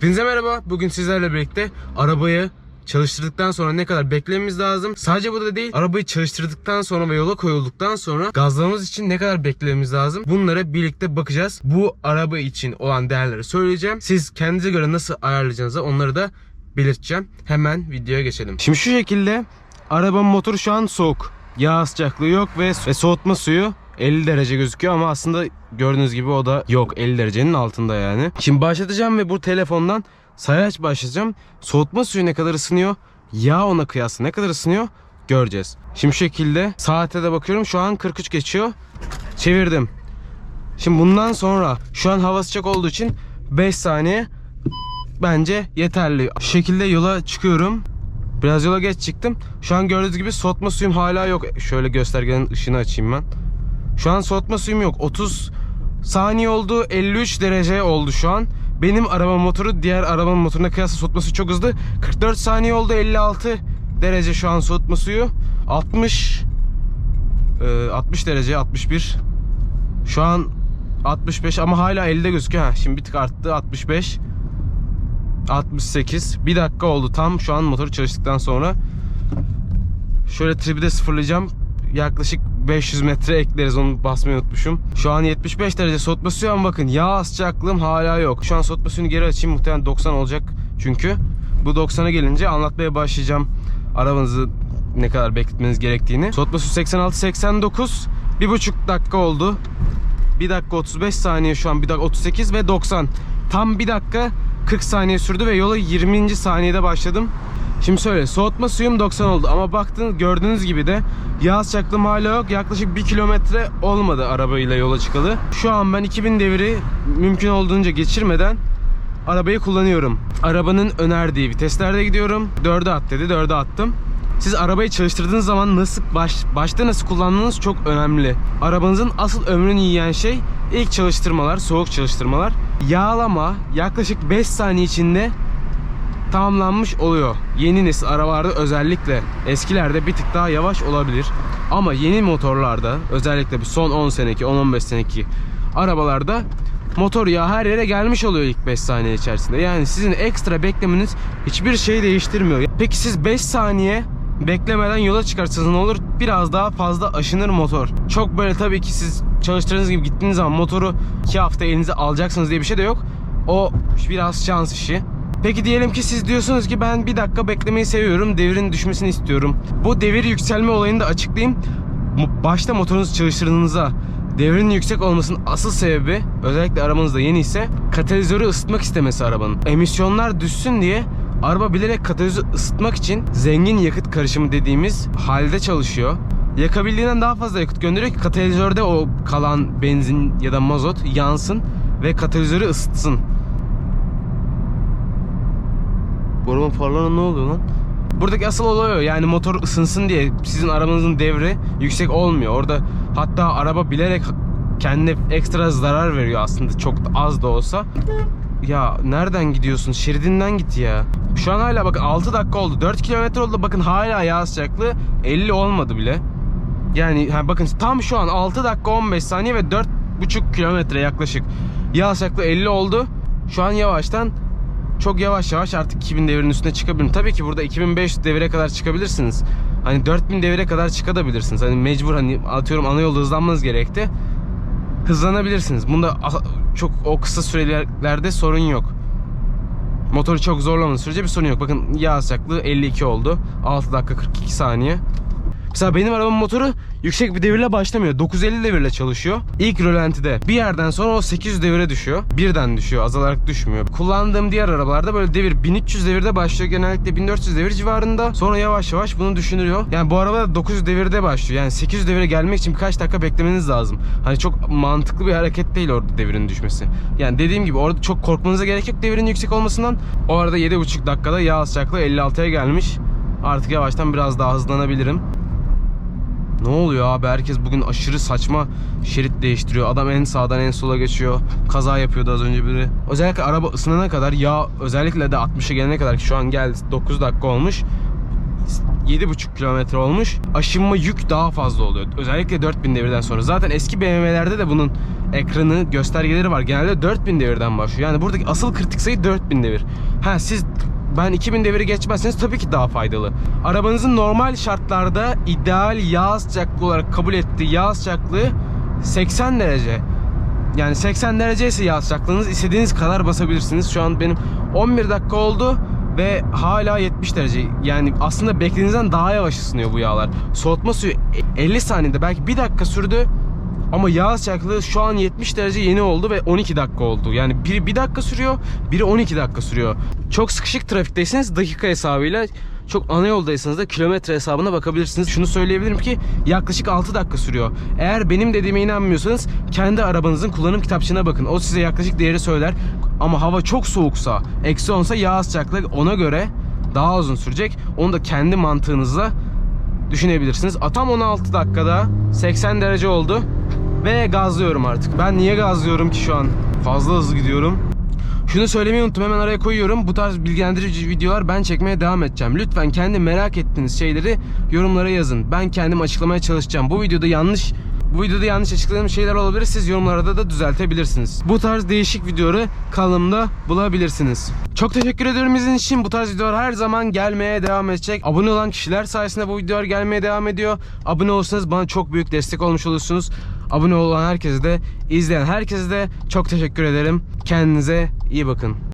Hepinize merhaba. Bugün sizlerle birlikte arabayı çalıştırdıktan sonra ne kadar beklememiz lazım? Sadece bu da değil. Arabayı çalıştırdıktan sonra ve yola koyulduktan sonra gazlamamız için ne kadar beklememiz lazım? Bunlara birlikte bakacağız. Bu araba için olan değerleri söyleyeceğim. Siz kendinize göre nasıl ayarlayacağınızı onları da belirteceğim. Hemen videoya geçelim. Şimdi şu şekilde arabanın motoru şu an soğuk. Yağ sıcaklığı yok ve, ve soğutma suyu 50 derece gözüküyor ama aslında gördüğünüz gibi o da yok 50 derecenin altında yani. Şimdi başlatacağım ve bu telefondan sayaç başlayacağım. Soğutma suyu ne kadar ısınıyor? Yağ ona kıyasla ne kadar ısınıyor? Göreceğiz. Şimdi şu şekilde saate de bakıyorum şu an 43 geçiyor. Çevirdim. Şimdi bundan sonra şu an hava sıcak olduğu için 5 saniye bence yeterli. Şu şekilde yola çıkıyorum. Biraz yola geç çıktım. Şu an gördüğünüz gibi soğutma suyum hala yok. Şöyle göstergenin ışığını açayım ben. Şu an soğutma suyum yok. 30 saniye oldu. 53 derece oldu şu an. Benim araba motoru diğer arabanın motoruna kıyasla soğutma suyu çok hızlı. 44 saniye oldu. 56 derece şu an soğutma suyu. 60 e, 60 derece 61. Şu an 65 ama hala 50'de gözüküyor. Ha, şimdi bir tık arttı 65. 68. Bir dakika oldu tam şu an motoru çalıştıktan sonra. Şöyle tribi de sıfırlayacağım. Yaklaşık 500 metre ekleriz onu basmayı unutmuşum. Şu an 75 derece soğutma suyu ama bakın yağ sıcaklığım hala yok. Şu an soğutma suyunu geri açayım muhtemelen 90 olacak çünkü. Bu 90'a gelince anlatmaya başlayacağım arabanızı ne kadar bekletmeniz gerektiğini. Soğutma suyu 86-89 bir buçuk dakika oldu. 1 dakika 35 saniye şu an 1 dakika 38 ve 90. Tam 1 dakika 40 saniye sürdü ve yola 20. saniyede başladım. Şimdi söyle soğutma suyum 90 oldu ama baktığınız gördüğünüz gibi de yağ sıcaklığım hala yok. Yaklaşık 1 kilometre olmadı arabayla yola çıkalı. Şu an ben 2000 deviri mümkün olduğunca geçirmeden arabayı kullanıyorum. Arabanın önerdiği viteslerde gidiyorum. 4'e at dedi 4'e attım. Siz arabayı çalıştırdığınız zaman nasıl baş, başta nasıl kullandığınız çok önemli. Arabanızın asıl ömrünü yiyen şey ilk çalıştırmalar, soğuk çalıştırmalar. Yağlama yaklaşık 5 saniye içinde tamamlanmış oluyor. Yeni nesil arabalarda özellikle eskilerde bir tık daha yavaş olabilir. Ama yeni motorlarda özellikle bir son 10 seneki 10-15 seneki arabalarda motor yağı her yere gelmiş oluyor ilk 5 saniye içerisinde. Yani sizin ekstra beklemeniz hiçbir şey değiştirmiyor. Peki siz 5 saniye beklemeden yola çıkarsanız ne olur? Biraz daha fazla aşınır motor. Çok böyle tabii ki siz çalıştığınız gibi gittiğiniz zaman motoru 2 hafta elinize alacaksınız diye bir şey de yok. O biraz şans işi. Peki diyelim ki siz diyorsunuz ki ben bir dakika beklemeyi seviyorum. Devirin düşmesini istiyorum. Bu devir yükselme olayını da açıklayayım. Başta motorunuzu çalıştırdığınızda devrin yüksek olmasının asıl sebebi özellikle arabanızda yeni ise katalizörü ısıtmak istemesi arabanın. Emisyonlar düşsün diye araba bilerek katalizörü ısıtmak için zengin yakıt karışımı dediğimiz halde çalışıyor. Yakabildiğinden daha fazla yakıt gönderiyor ki katalizörde o kalan benzin ya da mazot yansın ve katalizörü ısıtsın. Bu farlarına ne oluyor lan? Buradaki asıl olay o. Yani motor ısınsın diye sizin arabanızın devri yüksek olmuyor. Orada hatta araba bilerek kendine ekstra zarar veriyor aslında çok az da olsa. Ya nereden gidiyorsun? Şeridinden git ya. Şu an hala bakın 6 dakika oldu. 4 kilometre oldu. Bakın hala yağ sıcaklığı 50 olmadı bile. Yani ha bakın tam şu an 6 dakika 15 saniye ve 4,5 kilometre yaklaşık. Yağ sıcaklığı 50 oldu. Şu an yavaştan çok yavaş yavaş artık 2000 devirin üstüne çıkabilirim. Tabii ki burada 2500 devire kadar çıkabilirsiniz. Hani 4000 devire kadar çıkabilirsiniz. Hani mecbur hani atıyorum ana yolda hızlanmanız gerekti. Hızlanabilirsiniz. Bunda çok o kısa sürelerde sorun yok. Motoru çok zorlamanız sürece bir sorun yok. Bakın yağ sıcaklığı 52 oldu. 6 dakika 42 saniye. Mesela benim arabamın motoru yüksek bir devirle başlamıyor. 950 devirle çalışıyor. İlk rölantide. Bir yerden sonra o 800 devire düşüyor. Birden düşüyor. Azalarak düşmüyor. Kullandığım diğer arabalarda böyle devir 1300 devirde başlıyor. Genellikle 1400 devir civarında. Sonra yavaş yavaş bunu düşünülüyor. Yani bu araba da 900 devirde başlıyor. Yani 800 devire gelmek için birkaç dakika beklemeniz lazım. Hani çok mantıklı bir hareket değil orada devirin düşmesi. Yani dediğim gibi orada çok korkmanıza gerek yok devirin yüksek olmasından. O arada 7,5 dakikada yağ sıcaklığı 56'ya gelmiş. Artık yavaştan biraz daha hızlanabilirim. Ne oluyor abi? Herkes bugün aşırı saçma şerit değiştiriyor. Adam en sağdan en sola geçiyor. Kaza yapıyordu az önce biri. Özellikle araba ısınana kadar ya özellikle de 60'a gelene kadar ki şu an geldi 9 dakika olmuş. 7,5 kilometre olmuş. Aşınma yük daha fazla oluyor. Özellikle 4000 devirden sonra. Zaten eski BMW'lerde de bunun ekranı göstergeleri var. Genelde 4000 devirden başlıyor. Yani buradaki asıl kritik sayı 4000 devir. Ha siz ben 2000 deviri geçmezseniz tabii ki daha faydalı. Arabanızın normal şartlarda ideal yağ sıcaklığı olarak kabul ettiği yağ sıcaklığı 80 derece. Yani 80 derece ise yağ sıcaklığınız istediğiniz kadar basabilirsiniz. Şu an benim 11 dakika oldu ve hala 70 derece. Yani aslında beklediğinizden daha yavaş ısınıyor bu yağlar. Soğutma suyu 50 saniyede belki 1 dakika sürdü. Ama yağ sıcaklığı şu an 70 derece yeni oldu ve 12 dakika oldu. Yani biri 1 dakika sürüyor, biri 12 dakika sürüyor. Çok sıkışık trafikteyseniz dakika hesabıyla çok ana yoldaysanız da kilometre hesabına bakabilirsiniz. Şunu söyleyebilirim ki yaklaşık 6 dakika sürüyor. Eğer benim dediğime inanmıyorsanız kendi arabanızın kullanım kitapçığına bakın. O size yaklaşık değeri söyler. Ama hava çok soğuksa, eksi 10'sa yağ sıcaklığı ona göre daha uzun sürecek. Onu da kendi mantığınızla düşünebilirsiniz. Atam 16 dakikada 80 derece oldu ve gazlıyorum artık. Ben niye gazlıyorum ki şu an? Fazla hızlı gidiyorum. Şunu söylemeyi unuttum hemen araya koyuyorum. Bu tarz bilgilendirici videolar ben çekmeye devam edeceğim. Lütfen kendi merak ettiğiniz şeyleri yorumlara yazın. Ben kendim açıklamaya çalışacağım. Bu videoda yanlış bu videoda yanlış açıkladığım şeyler olabilir. Siz yorumlarda da düzeltebilirsiniz. Bu tarz değişik videoları kanalımda bulabilirsiniz. Çok teşekkür ediyorum izlediğiniz için. Bu tarz videolar her zaman gelmeye devam edecek. Abone olan kişiler sayesinde bu videolar gelmeye devam ediyor. Abone olursanız bana çok büyük destek olmuş olursunuz. Abone olan herkese de, izleyen herkese de çok teşekkür ederim. Kendinize iyi bakın.